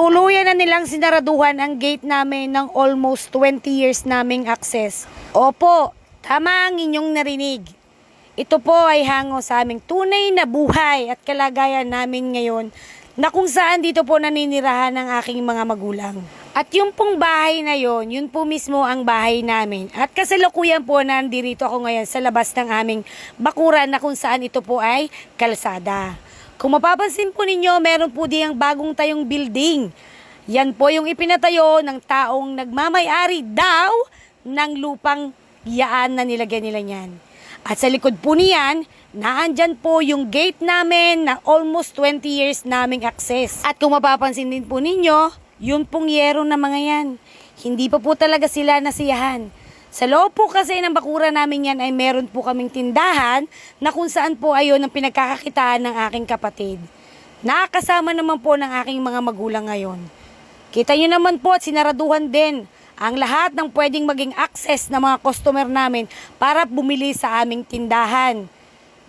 Tuluyan na nilang sinaraduhan ang gate namin ng almost 20 years naming access. Opo, tama ang inyong narinig. Ito po ay hango sa aming tunay na buhay at kalagayan namin ngayon na kung saan dito po naninirahan ng aking mga magulang. At yung pong bahay na yon, yun po mismo ang bahay namin. At kasalukuyan po nandirito ako ngayon sa labas ng aming bakuran na kung saan ito po ay kalsada. Kung mapapansin po ninyo, meron po diyang bagong tayong building. Yan po yung ipinatayo ng taong nagmamayari daw ng lupang yaan na nilagyan nila niyan. At sa likod po niyan, naandyan po yung gate namin na almost 20 years naming access. At kung mapapansin din po ninyo, yun pong yero na mga yan. Hindi pa po talaga sila nasiyahan. Sa loob po kasi ng bakura namin yan ay meron po kaming tindahan na kung saan po ayon ang pinagkakakitaan ng aking kapatid. Nakakasama naman po ng aking mga magulang ngayon. Kita nyo naman po at sinaraduhan din ang lahat ng pwedeng maging access ng mga customer namin para bumili sa aming tindahan.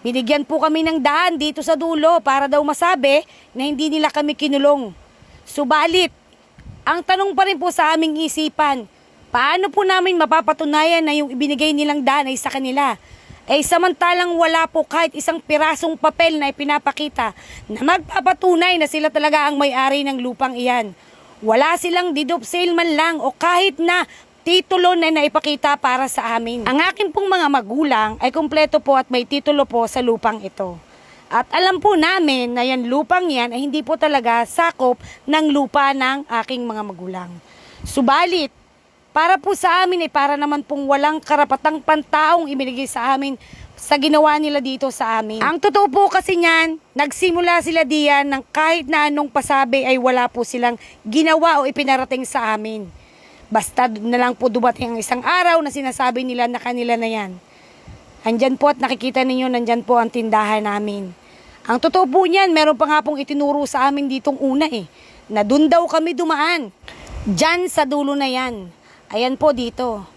Binigyan po kami ng daan dito sa dulo para daw masabi na hindi nila kami kinulong. Subalit, ang tanong pa rin po sa aming isipan, paano po namin mapapatunayan na yung ibinigay nilang daan ay sa kanila? Eh samantalang wala po kahit isang pirasong papel na ipinapakita na magpapatunay na sila talaga ang may-ari ng lupang iyan. Wala silang deed sale man lang o kahit na titulo na naipakita para sa amin. Ang aking pong mga magulang ay kumpleto po at may titulo po sa lupang ito. At alam po namin na yan lupang yan ay hindi po talaga sakop ng lupa ng aking mga magulang. Subalit, para po sa amin ay para naman pong walang karapatang pantaong ibinigay sa amin sa ginawa nila dito sa amin. Ang totoo po kasi niyan, nagsimula sila diyan ng kahit na anong pasabi ay wala po silang ginawa o ipinarating sa amin. Basta na lang po dumating ang isang araw na sinasabi nila na kanila na yan. Andyan po at nakikita ninyo, nandyan po ang tindahan namin. Ang totoo po niyan, meron pa nga pong itinuro sa amin ditong una eh, na dun daw kami dumaan. Diyan sa dulo na yan. Ayan po dito.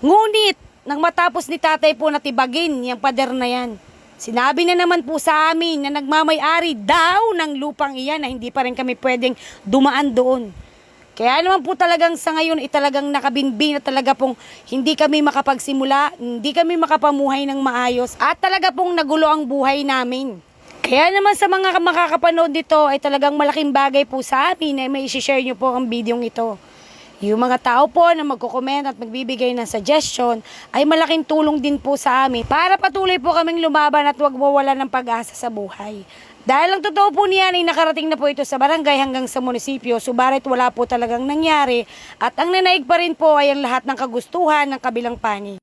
Ngunit, nang matapos ni tatay po natibagin yung pader na yan, sinabi na naman po sa amin na nagmamayari daw ng lupang iyan na hindi pa rin kami pwedeng dumaan doon. Kaya naman po talagang sa ngayon ay talagang nakabinbin na talaga pong hindi kami makapagsimula, hindi kami makapamuhay ng maayos at talaga pong nagulo ang buhay namin. Kaya naman sa mga makakapanood dito ay talagang malaking bagay po sa amin na may share nyo po ang bidyong ito. Yung mga tao po na magko-comment at magbibigay ng suggestion ay malaking tulong din po sa amin para patuloy po kaming lumaban at huwag mawala ng pag-asa sa buhay. Dahil ang totoo po niyan ay nakarating na po ito sa barangay hanggang sa munisipyo, subarit wala po talagang nangyari at ang nanaig pa rin po ay ang lahat ng kagustuhan ng kabilang panig.